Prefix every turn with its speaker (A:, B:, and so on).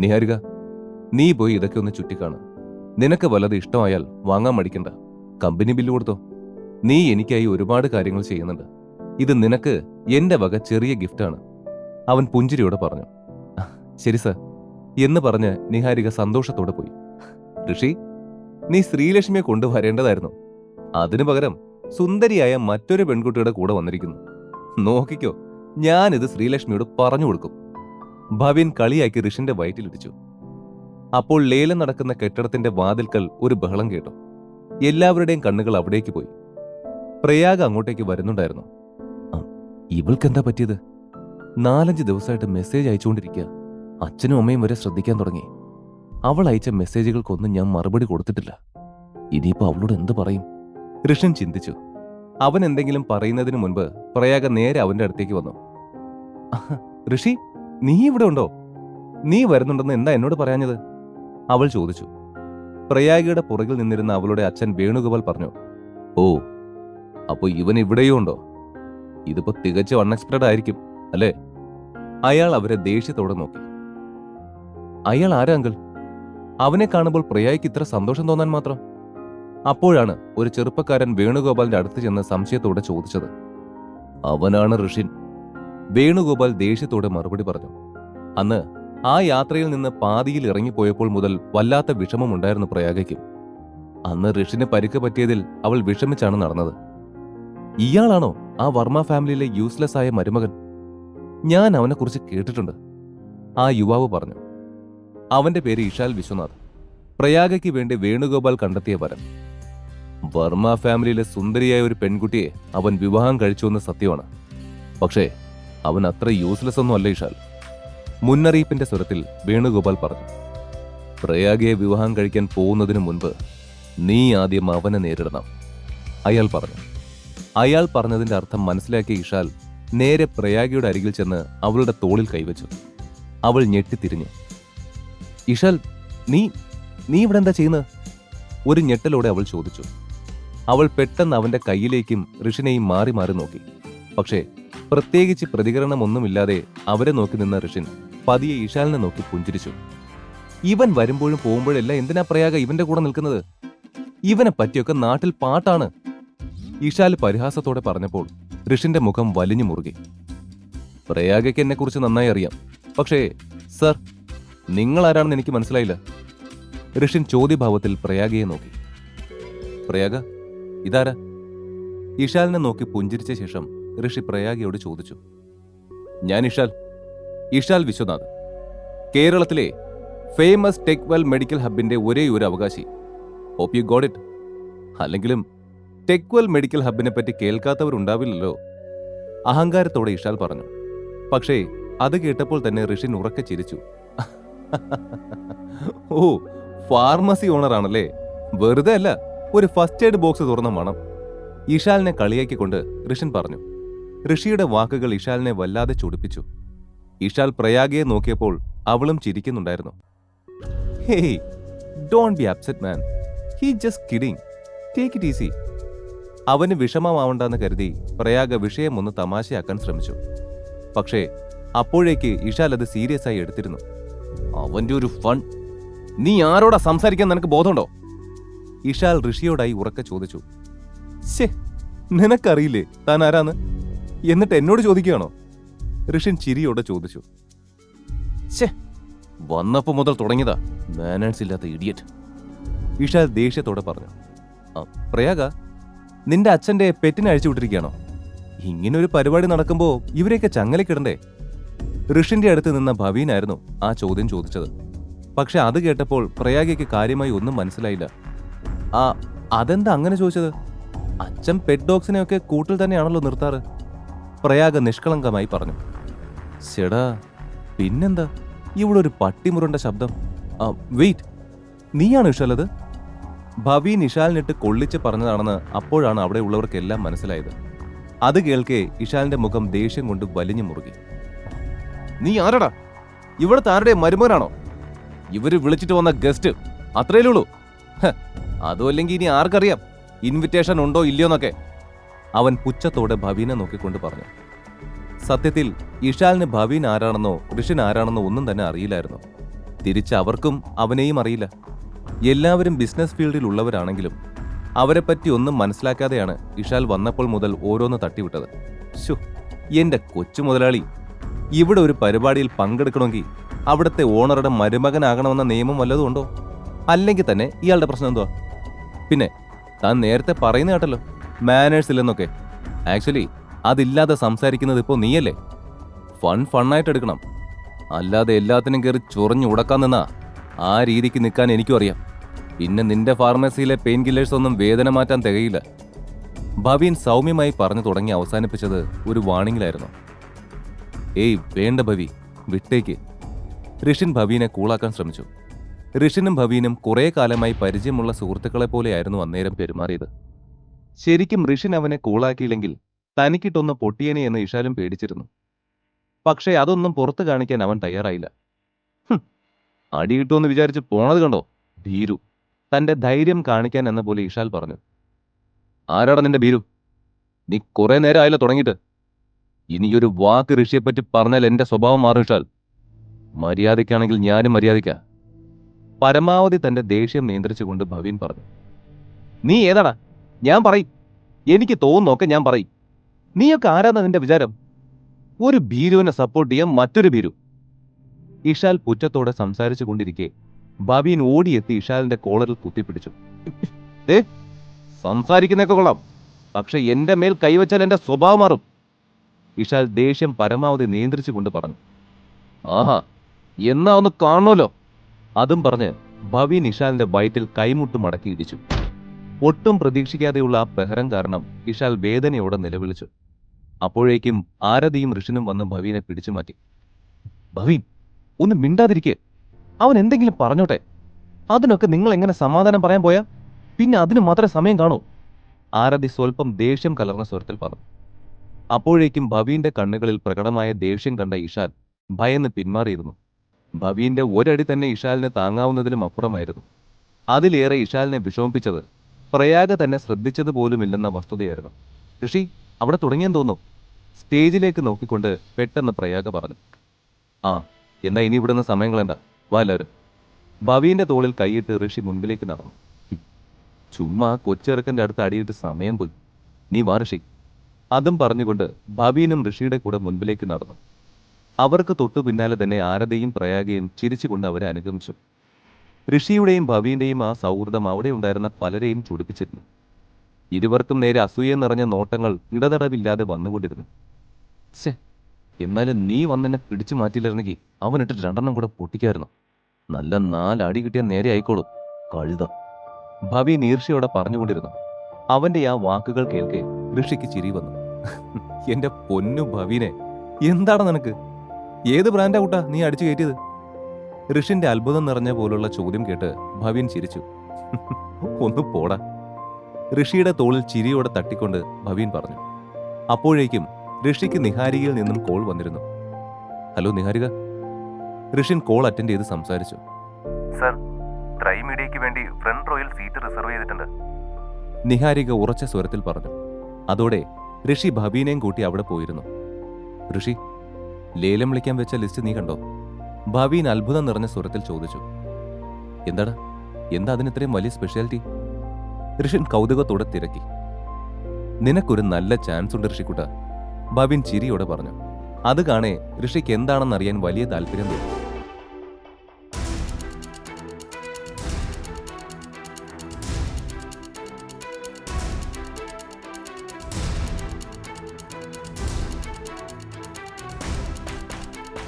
A: നിഹാരിക നീ പോയി ഇതൊക്കെ ഒന്ന് ചുറ്റിക്കാണ്. നിനക്ക് വല്ലത് ഇഷ്ടമായാൽ വാങ്ങാൻ മടിക്കണ്ട. കമ്പനി ബില്ല് കൊടുത്തോ. നീ എനിക്കായി ഒരുപാട് കാര്യങ്ങൾ ചെയ്യുന്നുണ്ട്. ഇത് നിനക്ക് എന്റെ വക ചെറിയ ഗിഫ്റ്റാണ് അവൻ പുഞ്ചിരിയോടെ പറഞ്ഞു. ശരി സർ. എന്ന് പറഞ്ഞ് നിഹാരിക സന്തോഷത്തോടെ പോയി. ഋഷി നീ ശ്രീലക്ഷ്മിയെ കൊണ്ടുവരേണ്ടതായിരുന്നു. അതിനു പകരം സുന്ദരിയായ മറ്റൊരു പെൺകുട്ടിയുടെ കൂടെ വന്നിരിക്കുന്നു. നോക്കിക്കോ ഞാനിത് ശ്രീലക്ഷ്മിയോട് പറഞ്ഞു കൊടുക്കും. ഭവ്യൻ കളിയാക്കി ഋഷിന്റെ വയറ്റിലിടിച്ചു. അപ്പോൾ ലേലം നടക്കുന്ന കെട്ടിടത്തിന്റെ വാതിൽക്കൽ ഒരു ബഹളം കേട്ടു. എല്ലാവരുടെയും കണ്ണുകൾ അവിടേക്ക് പോയി. പ്രയാഗ് അങ്ങോട്ടേക്ക് വരുന്നുണ്ടായിരുന്നു. ഇവൾക്ക് ഇവൾക്കെന്താ പറ്റിയത്? നാലഞ്ച് ദിവസമായിട്ട് മെസ്സേജ് അയച്ചുകൊണ്ടിരിക്കുക. അച്ഛനും അമ്മയും വരെ ശ്രദ്ധിക്കാൻ തുടങ്ങി. അവൾ അയച്ച മെസ്സേജുകൾക്കൊന്നും ഞാൻ മറുപടി കൊടുത്തിട്ടില്ല. ഇനിയിപ്പോൾ അവളോട് എന്ത് പറയും? ഋഷൻ ചിന്തിച്ചു. അവൻ എന്തെങ്കിലും പറയുന്നതിന് മുൻപ് പ്രയാഗ നേരെ അവന്റെ അടുത്തേക്ക് വന്നു. ഋഷി നീ ഇവിടെ ഉണ്ടോ? നീ വരുന്നുണ്ടെന്ന് എന്താ എന്നോട് പറയാഞ്ഞത്? അവൾ ചോദിച്ചു. പ്രയാഗിയുടെ പുറകിൽ നിന്നിരുന്ന അവളുടെ അച്ഛൻ വേണുഗോപാൽ പറഞ്ഞു ഓ അപ്പോൾ ഇവൻ ഇവിടെയും ഉണ്ടോ? ഇതിപ്പോ തികച്ചും അൺഎക്സ്പെക്ടഡ് ആയിരിക്കും അല്ലേ? അയാൾ അവരെ ദേഷ്യത്തോടെ നോക്കി. അയാൾ ആരാ അവനെ കാണുമ്പോൾ പ്രയായിക്ക് ഇത്ര സന്തോഷം തോന്നാൻ മാത്രം? അപ്പോഴാണ് ഒരു ചെറുപ്പക്കാരൻ വേണുഗോപാലിന്റെ അടുത്ത് ചെന്ന് സംശയത്തോടെ ചോദിച്ചത്. അവനാണ് ഋഷിൻ. വേണുഗോപാൽ ദേഷ്യത്തോടെ മറുപടി പറഞ്ഞു. അന്ന് ആ യാത്രയിൽ നിന്ന് പാതിയിൽ ഇറങ്ങിപ്പോയപ്പോൾ മുതൽ വല്ലാത്ത വിഷമമുണ്ടായിരുന്നു പ്രയാഗയ്ക്കും. അന്ന് ഋഷിന് പരിക്ക് പറ്റിയതിൽ അവൾ വിഷമിച്ചാണ് നടന്നത്. ഇയാളാണോ ആ വർമ്മ ഫാമിലിയിലെ യൂസ്ലെസ് ആയ മരുമകൻ? ഞാൻ അവനെക്കുറിച്ച് കേട്ടിട്ടുണ്ട് ആ യുവാവ് പറഞ്ഞു. അവന്റെ പേര് ഇഷാൽ വിശ്വനാഥ്. പ്രയാഗയ്ക്ക് വേണ്ടി വേണുഗോപാൽ കണ്ടെത്തിയ വരൻ വർമ്മ ഫാമിലിയിലെ സുന്ദരിയായ ഒരു പെൺകുട്ടിയെ അവൻ വിവാഹം കഴിച്ചുവെന്ന സത്യമാണ്. പക്ഷേ അവൻ അത്ര യൂസ്ലെസ് ഒന്നും അല്ല ഇഷാൽ. മുന്നറിയിപ്പിന്റെ സ്വരത്തിൽ വേണുഗോപാൽ പറഞ്ഞു പ്രയാഗയെ വിവാഹം കഴിക്കാൻ പോകുന്നതിന് മുൻപ് നീ ആദ്യം അവനെ നേരിടണം അയാൾ പറഞ്ഞു. അയാൾ പറഞ്ഞതിന്റെ അർത്ഥം മനസ്സിലാക്കിയ ഇഷാൽ നേരെ പ്രയാഗയുടെ അരികിൽ ചെന്ന് അവളുടെ തോളിൽ കൈവച്ചു. അവൾ ഞെട്ടിത്തിരിഞ്ഞു. ഇഷാൽ നീ നീ ഇവിടെ എന്താ ചെയ്യുന്നത് ഒരു ഞെട്ടലോടെ അവൾ ചോദിച്ചു. അവൾ പെട്ടെന്ന് അവന്റെ കയ്യിലേക്കും ഋഷിനെയും മാറി മാറി നോക്കി. പക്ഷേ പ്രത്യേകിച്ച് പ്രതികരണമൊന്നുമില്ലാതെ അവരെ നോക്കി നിന്ന ഋഷിൻ പതിയെ ഇഷാലിനെ നോക്കി പുഞ്ചിരിച്ചു. ഇവൻ വരുമ്പോഴും പോകുമ്പോഴെല്ലാം എന്തിനാ പ്രയാഗ ഇവന്റെ കൂടെ നിൽക്കുന്നത്? ഇവനെ പറ്റിയൊക്കെ നാട്ടിൽ പാട്ടാണ്. ഇഷാൽ പരിഹാസത്തോടെ പറഞ്ഞപ്പോൾ ഋഷിന്റെ മുഖം വലിഞ്ഞു മുറുകി. പ്രയാഗയ്ക്ക് എന്നെ കുറിച്ച് നന്നായി അറിയാം. പക്ഷേ സർ നിങ്ങൾ ആരാണെന്ന് എനിക്ക് മനസ്സിലായില്ല. ഋഷിൻ ചോദ്യഭാവത്തിൽ പ്രയാഗയെ നോക്കി. പ്രയാഗ ഇതാരാ? ഇഷാലിനെ നോക്കി പുഞ്ചിരിച്ച ശേഷം ഋഷി പ്രയാഗയോട് ചോദിച്ചു ഞാൻ ഇഷാൽ ഇഷാൽ വിശ്വനാഥ് കേരളത്തിലെ ഫേമസ് ടെക്വെൽ മെഡിക്കൽ ഹബിന്റെ ഒരേ ഒരു അവകാശി. ഹോപ്പ് യു ഗോഡ് ഇറ്റ് അല്ലെങ്കിലും ടെക്വെൽ മെഡിക്കൽ ഹബിനെ പറ്റി കേൾക്കാത്തവരുണ്ടാവില്ലല്ലോ അഹങ്കാരത്തോടെ ഇഷാൽ പറഞ്ഞു പക്ഷേ അത് കേട്ടപ്പോൾ തന്നെ ഋഷിൻ ഉറക്കെ ചിരിച്ചു. ഓ ഫാർമസി ഓണർ ആണല്ലേ? വെറുതെ അല്ല ഒരു ഫസ്റ്റ് എയ്ഡ് ബോക്സ് തുറന്ന മണം. ഇഷാലിനെ കളിയാക്കിക്കൊണ്ട് ഋഷിൻ പറഞ്ഞു ഋഷിയുടെ വാക്കുകൾ ഇഷാലിനെ വല്ലാതെ ചൊടിപ്പിച്ചു. ഇഷാൽ പ്രയാഗയെ നോക്കിയപ്പോൾ അവളും ചിരിക്കുന്നുണ്ടായിരുന്നു. Hey don't be upset man he just kidding take it easy അവന് വിഷമമാവണ്ടെന്ന് കരുതി പ്രയാഗ വിഷയം ഒന്ന് തമാശയാക്കാൻ ശ്രമിച്ചു. പക്ഷേ അപ്പോഴേക്ക് ഇഷാൽ അത് സീരിയസ് ആയി എടുത്തിരുന്നു. അവന്റെ ഒരു ഫൺ നീ ആരോടാ സംസാരിക്കാൻ നിനക്ക് ബോധമുണ്ടോ? ഇഷാൽ ഋഷിയോടായി ഉറക്കെ ചോദിച്ചു. നിനക്കറിയില്ലേ താൻ ആരാന്ന്? എന്നിട്ട് എന്നോട് ചോദിക്കുകയാണോ? ഋഷിൻ ചിരിയോടെ ചോദിച്ചു. വന്നപ്പോ മുതൽ തുടങ്ങിയതാ. മാനേഴ്സ് ഇല്ലാത്ത ഇഡിയറ്റ് ഇഷാൽ ദേഷ്യത്തോടെ പറഞ്ഞു. "ആ, പ്രയാഗ നിന്റെ അച്ഛന്റെ പെറ്റിനെ അഴിച്ചു വിട്ടിരിക്കുകയാണോ? ഇങ്ങനെ ഒരു പരിപാടി നടക്കുമ്പോ ഇവരെയൊക്കെ ചങ്ങലക്കിടണ്ടേ ഋഷിന്റെ അടുത്ത് നിന്ന ഭവീനായിരുന്നു ആ ചോദ്യം ചോദിച്ചത്. പക്ഷെ അത് കേട്ടപ്പോൾ പ്രയാഗയ്ക്ക് കാര്യമായി ഒന്നും മനസ്സിലായില്ല. ആ അതെന്താ അങ്ങനെ ചോദിച്ചത്? അച്ഛൻ പെറ്റ് ഡോഗ്സിനെയൊക്കെ കൂട്ടിൽ തന്നെയാണല്ലോ നിർത്താറ്. പ്രയാഗ നിഷ്കളങ്കമായി പറഞ്ഞു. ചേടാ പിന്നെന്താ? ഇവിടെ ഒരു പട്ടിമുറുണ്ട ശബ്ദം. വെയിറ്റ്. നീയാണ് വിഷാലത് ഭവി നിഷാലിനിട്ട് കൊള്ളിച്ച് പറഞ്ഞതാണെന്ന് അപ്പോഴാണ് അവിടെ ഉള്ളവർക്കെല്ലാം മനസ്സിലായത്. അത് കേൾക്കെ ഇഷാലിന്റെ മുഖം ദേഷ്യം കൊണ്ട് വലിഞ്ഞു മുറുകി. നീ ആരടാ? ഇവിടുത്തെ ആരുടെ മരുമകനാണോ? ഇവർ വിളിച്ചിട്ട് വന്ന ഗസ്റ്റ്. അത്രയേ ഉള്ളൂ? അതും അല്ലെങ്കിൽ ഇനി ആർക്കറിയാം? ഇൻവിറ്റേഷൻ ഉണ്ടോ ഇല്ലയോ എന്നൊക്കെ അവൻ പുച്ഛത്തോടെ ഭവീനെ നോക്കിക്കൊണ്ട് പറഞ്ഞു സത്യത്തിൽ ഇഷാലിന് ഭവീൻ ആരാണെന്നോ ഋഷിൻ ആരാണെന്നോ ഒന്നും തന്നെ അറിയില്ലായിരുന്നു. തിരിച്ച് അവർക്കും അവനെയും അറിയില്ല. എല്ലാവരും ബിസിനസ് ഫീൽഡിൽ ഉള്ളവരാണെങ്കിലും അവരെപ്പറ്റി ഒന്നും മനസ്സിലാക്കാതെയാണ് ഇഷാൽ വന്നപ്പോൾ മുതൽ ഓരോന്ന് തട്ടിവിട്ടത്. ശു എന്റെ കൊച്ചു മുതലാളി ഇവിടെ ഒരു പരിപാടിയിൽ പങ്കെടുക്കണമെങ്കിൽ അവിടുത്തെ ഓണറുടെ മരുമകനാകണമെന്ന നിയമം വല്ലതും ഉണ്ടോ? അല്ലെങ്കിൽ തന്നെ ഇയാളുടെ പ്രശ്നം എന്തുവാ? പിന്നെ താൻ നേരത്തെ പറയുന്ന കേട്ടല്ലോ. മാനേഴ്സ് ഇല്ലെന്നൊക്കെ. ആക്ച്വലി അതില്ലാതെ സംസാരിക്കുന്നത് ഇപ്പോൾ നീയല്ലേ? ഫൺ ഫണ്ണായിട്ട് എടുക്കണം. അല്ലാതെ എല്ലാത്തിനും കയറി ചൊറിഞ്ഞു ഉടക്കാൻ നിന്നാ ആ രീതിക്ക് നിൽക്കാൻ എനിക്കും അറിയാം. പിന്നെ നിന്റെ ഫാർമസിയിലെ പെയിൻ കില്ലേഴ്സ് ഒന്നും വേദന മാറ്റാൻ തികയില്ല. ഭവീൻ സൗമ്യമായി പറഞ്ഞു തുടങ്ങി അവസാനിപ്പിച്ചത് ഒരു വാണിങ്ങിലായിരുന്നു ഏയ് വേണ്ട ഭവി വിട്ടേക്ക്. ഋഷിൻ ഭവീനെ കൂളാക്കാൻ ശ്രമിച്ചു. ഋഷിനും ഭവീനും കുറേ കാലമായി പരിചയമുള്ള സുഹൃത്തുക്കളെ പോലെയായിരുന്നു അന്നേരം പെരുമാറിയത്. ശരിക്കും ഋഷിൻ അവനെ കൂളാക്കിയില്ലെങ്കിൽ തനിക്കിട്ടൊന്ന് പൊട്ടിയനെ എന്ന് ഇഷാലും പേടിച്ചിരുന്നു. പക്ഷേ അതൊന്നും പുറത്തു കാണിക്കാൻ അവൻ തയ്യാറായില്ല. അടി കിട്ടുമെന്ന് വിചാരിച്ച് പോണത് കണ്ടോ? ഭീരു തന്റെ ധൈര്യം കാണിക്കാൻ എന്ന പോലെ ഇഷാൽ പറഞ്ഞു. ആരാടാ നിന്റെ ഭീരു? നീ കുറെ നേരം ആയില്ല തുടങ്ങിയിട്ട്? ഇനിയൊരു വാക്ക് ഋഷിയെപ്പറ്റി പറഞ്ഞാൽ എന്റെ സ്വഭാവം മാറും ഇഷാൽ. മര്യാദയ്ക്കാണെങ്കിൽ ഞാനും മര്യാദയ്ക്ക. പരമാവധി തന്റെ ദേഷ്യം നിയന്ത്രിച്ചുകൊണ്ട് ഭവീൻ പറഞ്ഞു. നീ ഏതാടാ? ഞാൻ പറയും. എനിക്ക് തോന്നുന്നൊക്കെ ഞാൻ പറയും. നീയൊക്കെ ആരാന്ന നിന്റെ വിചാരം? ഒരു ഭീരുവിനെ സപ്പോർട്ട് ചെയ്യാൻ മറ്റൊരു ഭീരു. ഇഷാൽ പുറ്റത്തോടെ സംസാരിച്ചു കൊണ്ടിരിക്കെ ബബീൻ ഓടിയെത്തി ഇഷാലിന്റെ കോളറിൽ കുത്തിപ്പിടിച്ചു. ഏ സംസാരിക്കുന്നൊക്കെ കൊള്ളാം. പക്ഷെ എന്റെ മേൽ കൈവച്ചാൽ എന്റെ സ്വഭാവം മാറും. ഇഷാൽ ദേഷ്യം പരമാവധി നിയന്ത്രിച്ചു കൊണ്ട് പറഞ്ഞു. ആഹാ എന്നാ ഒന്ന് കാണണമല്ലോ അതും പറഞ്ഞ് ഭവീൻ ഇഷാലിന്റെ ബൈറ്റിൽ കൈമുട്ട് മടക്കി ഇടിച്ചു. ഒട്ടും പ്രതീക്ഷിക്കാതെയുള്ള ആ പ്രഹരം കാരണം ഇഷാൽ വേദനയോടെ നിലവിളിച്ചു. അപ്പോഴേക്കും ആരതിയും ഋഷിനും വന്ന് ഭവീനെ പിടിച്ചു മാറ്റി. ഭവീൻ ഒന്ന് മിണ്ടാതിരിക്കെ. അവൻ എന്തെങ്കിലും പറഞ്ഞോട്ടെ. അതിനൊക്കെ നിങ്ങൾ എങ്ങനെ സമാധാനം പറയാൻ പോയാ? പിന്നെ അതിന് മാത്രമേ സമയം കാണൂ. ആരതി സ്വല്പം ദേഷ്യം കലർന്ന സ്വരത്തിൽ പറഞ്ഞു. അപ്പോഴേക്കും ഭവീന്റെ കണ്ണുകളിൽ പ്രകടമായ ദേഷ്യം കണ്ട ഇഷാൽ ഭയന്ന് പിന്മാറിയിരുന്നു. ഭവീന്റെ ഒരടി തന്നെ ഇഷാലിനെ താങ്ങാവുന്നതിലും അപ്പുറമായിരുന്നു. അതിലേറെ ഇഷാലിനെ വിഷമിപ്പിച്ചത് പ്രയാഗ തന്നെ ശ്രദ്ധിച്ചത് പോലുമില്ലെന്ന വസ്തുതയായിരുന്നു. ഋഷി അവിടെ തുടങ്ങിയെന്ന് തോന്നുന്നു. സ്റ്റേജിലേക്ക് നോക്കിക്കൊണ്ട് പെട്ടെന്ന് പ്രയാഗ പറഞ്ഞു. ആ എന്നാ ഇനി ഇവിടുന്ന് സമയം എന്താ? വാ എല്ലാവരും. ഭവീന്റെ തോളിൽ കൈയിട്ട് ഋഷി മുൻപിലേക്ക് നടന്നു. ചുമ്മാ കൊച്ചിറക്കന്റെ അടുത്ത് അടിയിട്ട് സമയം പോയി. നീ വാ ഋഷി. അതും പറഞ്ഞുകൊണ്ട് ഭവീനും ഋഷിയുടെ കൂടെ മുൻപിലേക്ക് നടന്നു. അവർക്ക് തൊട്ടു പിന്നാലെ തന്നെ ആരതയും പ്രയാഗയും ചിരിച്ചുകൊണ്ട് അവരെ അനുഗമിച്ചു. ഋഷിയുടെയും ഭവീന്റെയും ആ സൗഹൃദം അവിടെ ഉണ്ടായിരുന്ന പലരെയും ചൊടിപ്പിച്ചിരുന്നു. ഇരുവർക്കും നേരെ അസൂയ നിറഞ്ഞ നോട്ടങ്ങൾ ഇടതടവില്ലാതെ വന്നുകൊണ്ടിരുന്നു. എന്നാലും നീ വന്നെന്നെ പിടിച്ചു മാറ്റിയില്ലായിരുന്നെങ്കിൽ അവനിട്ട് രണ്ടെണ്ണം കൂടെ പൊട്ടിക്കായിരുന്നു. നല്ല നാലടി കിട്ടിയ നേരെ ആയിക്കോളൂ. കഴുത. ഭവി നീർഷയോടെ പറഞ്ഞുകൊണ്ടിരുന്നു. അവന്റെ ആ വാക്കുകൾ കേൾക്കെ ഋഷിക്ക് ചിരി വന്നു. എന്റെ പൊന്നു ഭവീനെ എന്താണ് നിനക്ക്? ഏത് ബ്രാൻഡാ കൂട്ടാ നീ അടിച്ചു കയറ്റിയത്? ഋഷിന്റെ അത്ഭുതം നിറഞ്ഞ പോലുള്ള ചോദ്യം കേട്ട് ഭവീൻ ചിരിച്ചു. ഒന്ന് പോടാ. ഋഷിയുടെ തോളിൽ ചിരിയോടെ തട്ടിക്കൊണ്ട് ഭവീൻ പറഞ്ഞു. അപ്പോഴേക്കും ഋഷിക്ക് നിഹാരികയിൽ നിന്നും കോൾ വന്നിരുന്നു. Hello Niharika. Rishin call attend ചെയ്ത് സംസാരിച്ചു.
B: സർ ട്രൈ മീഡിയയ്ക്ക് വേണ്ടി ഫ്രണ്ട് റോയിൽ സീറ്റ് റിസർവ് ചെയ്തിട്ടുണ്ട്.
A: നിഹാരിക ഉറച്ച സ്വരത്തിൽ പറഞ്ഞു. അതോടെ ഋഷി ഭവീനെയും കൂട്ടി അവിടെ പോയിരുന്നു. ഋഷി ലേലം വിളിക്കാൻ വെച്ച ലിസ്റ്റ് നീ കണ്ടോ? ഭവീൻ അത്ഭുതം നിറഞ്ഞ സ്വരത്തിൽ ചോദിച്ചു. എന്താടാ? എന്താ അതിന് ഇത്രയും വലിയ സ്പെഷ്യാലിറ്റി ഋഷിൻ കൗതുകത്തോടെ തിരക്കി. നിനക്കൊരു നല്ല ചാൻസ് ഉണ്ട് ഋഷിക്കുട്ട ഭവിൻ ചിരിയോടെ പറഞ്ഞു. അത് കാണേ ഋഷിക്ക് എന്താണെന്നറിയാൻ വലിയ താല്പര്യം തോന്നി.